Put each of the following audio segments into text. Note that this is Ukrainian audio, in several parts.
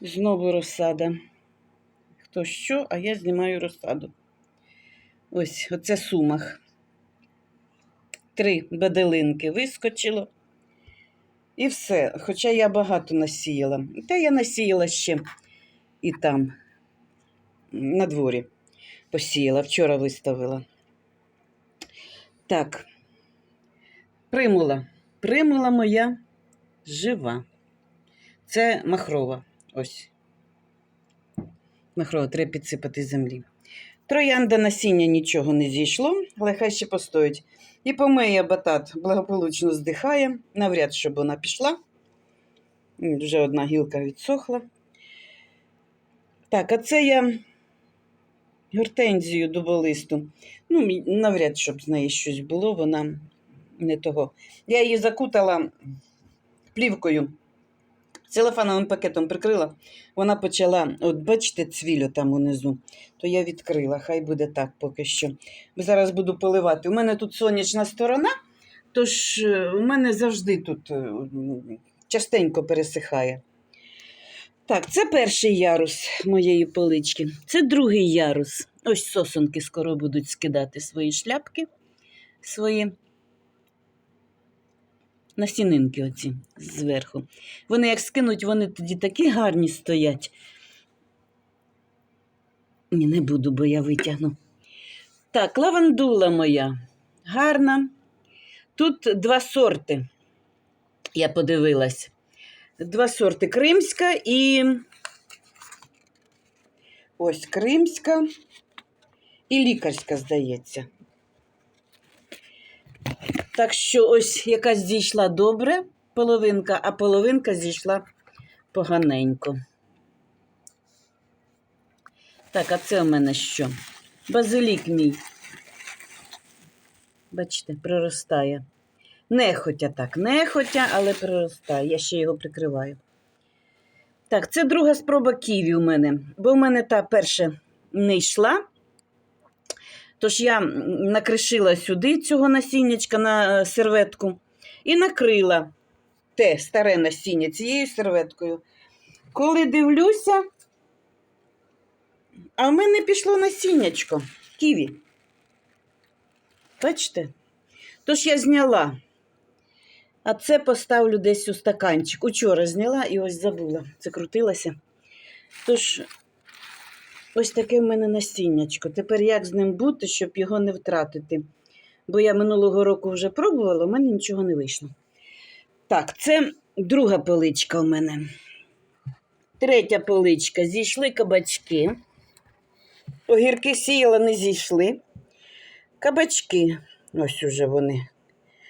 Знову розсада. Хто що, а я знімаю розсаду. Ось, оце сумах. Три баделинки вискочило. І все. Хоча я багато насіяла. Та я насіяла ще і там, на дворі посіяла, вчора виставила. Так, примула. Примула моя жива. Це махрова. Ось. Махрова, треба підсипати землі. Троянда насіння нічого не зійшло, але хай ще постоїть. І помея батат благополучно здихає. Навряд, щоб вона пішла. Вже одна гілка відсохла. Так, а це я гортензію дуболисту. Ну, навряд, щоб з неї щось було, вона не того. Я її закутала плівкою, целофановим пакетом прикрила. Вона почала, от бачите, цвілю там унизу, то я відкрила, хай буде так поки що. Зараз буду поливати. У мене тут сонячна сторона, тож е, у мене завжди тут е, частенько пересихає. Так, це перший ярус моєї полички. Це другий ярус. Ось сосонки скоро будуть скидати свої шляпки, свої насінинки оці зверху. Вони як скинуть, вони тоді такі гарні стоять. Ні, не буду, бо я витягну. Так, лавандула моя гарна. Тут два сорти. Я подивилась. Два сорти кримська і. Ось кримська і лікарська, здається. Так що ось якась зійшла добре половинка, а половинка зійшла поганенько. Так, а це у мене що? Базилік мій. Бачите, проростає. Нехотя так, нехотя, але проростає. Я ще його прикриваю. Так, це друга спроба ківі у мене, бо в мене та перша не йшла. Тож я накришила сюди цього насіннячка на е, серветку і накрила те старе насіння цією серветкою. Коли дивлюся, а в мене пішло насіннячко ківі. Бачите? Тож я зняла. А це поставлю десь у стаканчик. Учора зняла і ось забула. Це крутилося. Тож, ось таке в мене насіннячко. Тепер як з ним бути, щоб його не втратити? Бо я минулого року вже пробувала, у мене нічого не вийшло. Так, це друга поличка у мене. Третя поличка. Зійшли кабачки. Огірки сіяла, не зійшли. Кабачки. Ось уже вони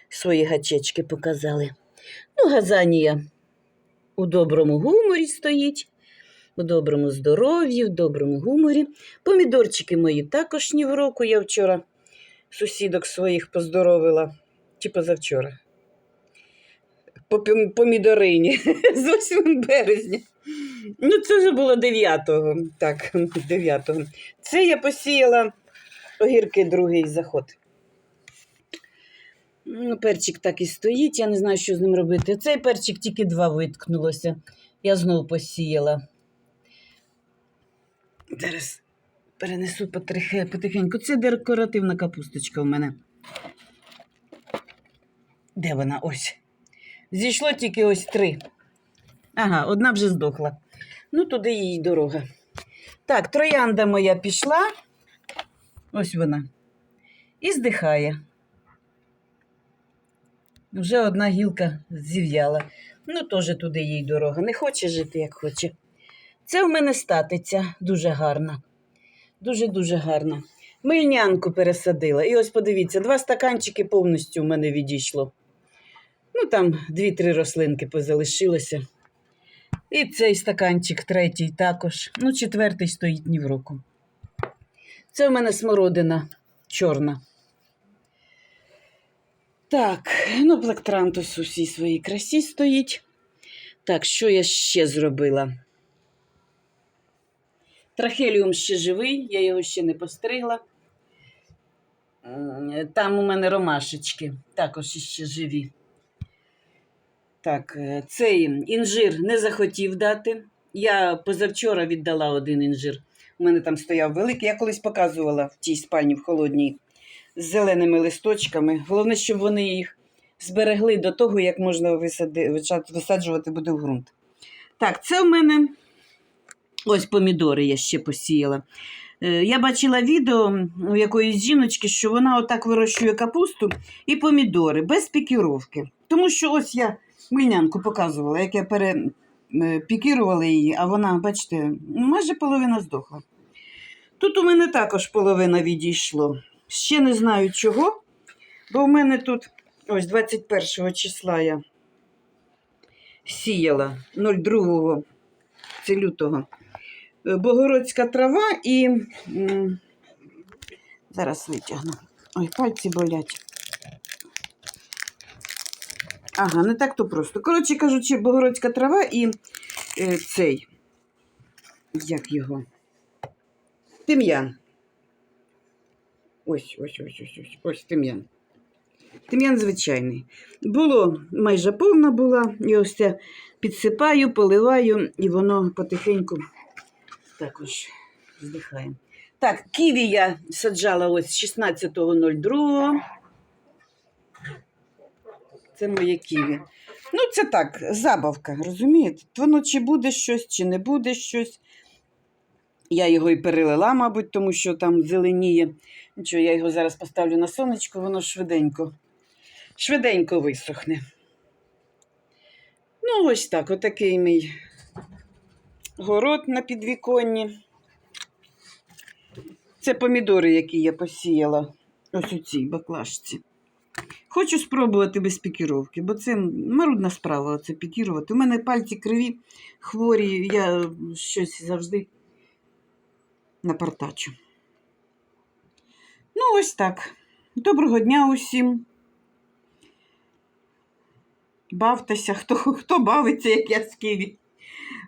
свої гачечки показали. Ну, газанія у доброму гуморі стоїть, у доброму здоров'ї, в доброму гуморі. Помідорчики мої також ні в року. Я вчора сусідок своїх поздоровила, чи позавчора. По помідорині з 8 березня. Ну, це вже було 9-го. Так, 9-го. Це я посіяла огірки другий заход. Ну, перчик так і стоїть, я не знаю, що з ним робити. Цей перчик тільки два виткнулося. Я знову посіяла. Зараз перенесу потихеньку. Це декоративна капусточка у мене. Де вона? Ось. Зійшло тільки ось три. Ага, одна вже здохла. Ну, туди їй дорога. Так, троянда моя пішла. Ось вона. І здихає. Вже одна гілка зів'яла. Ну, теж туди їй дорога. Не хоче жити, як хоче. Це в мене статиця дуже гарна. Дуже-дуже гарна. Мильнянку пересадила. І ось подивіться, два стаканчики повністю в мене відійшло. Ну, там дві-три рослинки позалишилося. І цей стаканчик третій також. Ну, четвертий стоїть ні в року. Це в мене смородина чорна. Так, ну, плектрантус всій своїй красі стоїть. Так, що я ще зробила? Трахеліум ще живий, я його ще не постригла. Там у мене ромашечки, також ще живі. Так, е, цей інжир не захотів дати. Я позавчора віддала один інжир. У мене там стояв великий. Я колись показувала в тій спальні в холодній з зеленими листочками. Головне, щоб вони їх зберегли до того, як можна висаджувати буде в ґрунт. Так, це в мене ось помідори я ще посіяла. Е, Я бачила відео у якоїсь жіночки, що вона отак вирощує капусту і помідори без пікіровки. Тому що ось я мильнянку показувала, як я перепікірувала її, а вона, бачите, майже половина здохла. Тут у мене також половина відійшло. Ще не знаю чого, бо в мене тут ось 21 числа я сіяла 02 це лютого. Е, Богородська трава і. Зараз витягну. Ой, пальці болять. Ага, не так то просто. Коротше кажучи, богородська трава і е, цей. Як його? Тим'ян. Ось, ось, ось, ось, ось, ось тим'ян. Тим'ян звичайний. Було майже повна була. І ось це підсипаю, поливаю, і воно потихеньку також здихає. Так, ківі я саджала ось 16.02. Це моє ківі. Ну, це так, забавка, розумієте? Воно чи буде щось, чи не буде щось. Я його і перелила, мабуть, тому що там зеленіє. Нічого, я його зараз поставлю на сонечко, воно швиденько, швиденько висохне. Ну, ось так, отакий мій город на підвіконні. Це помідори, які я посіяла ось у цій баклажці. Хочу спробувати без пікіровки, бо це марудна справа це пікірувати. У мене пальці криві, хворі, я щось завжди напартачу. Ну, ось так. Доброго дня усім. Бавтеся, хто, хто бавиться, як я з Києві.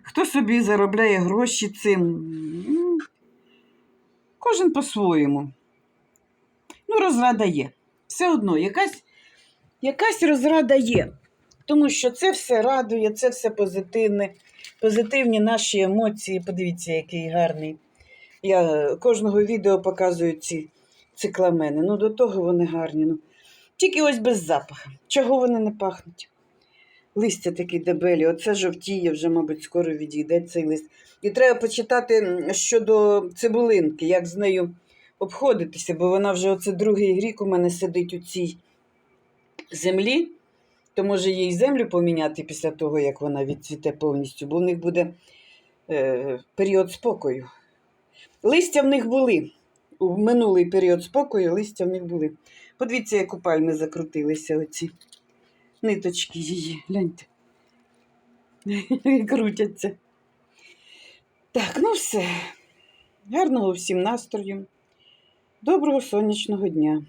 Хто собі заробляє гроші цим. Кожен по-своєму. Ну, розрада є. Все одно, якась, якась розрада є. Тому що це все радує, це все позитивне, позитивні наші емоції. Подивіться, який гарний. Я кожного відео показую ці цикламени. Ну, до того вони гарні. Ну. Тільки ось без запаху. Чого вони не пахнуть? Листя такі дебелі, оце жовтіє, вже, мабуть, скоро відійде цей лист. І треба почитати щодо цибулинки, як з нею обходитися, бо вона вже оце другий рік у мене сидить у цій землі, то може їй землю поміняти після того, як вона відцвіте повністю, бо в них буде е, період спокою. Листя в них були. У минулий період спокою листя в них були. Подивіться, як у пальми закрутилися оці ниточки її. Гляньте. Крутяться. Так, ну все. Гарного всім настрою. Доброго сонячного дня.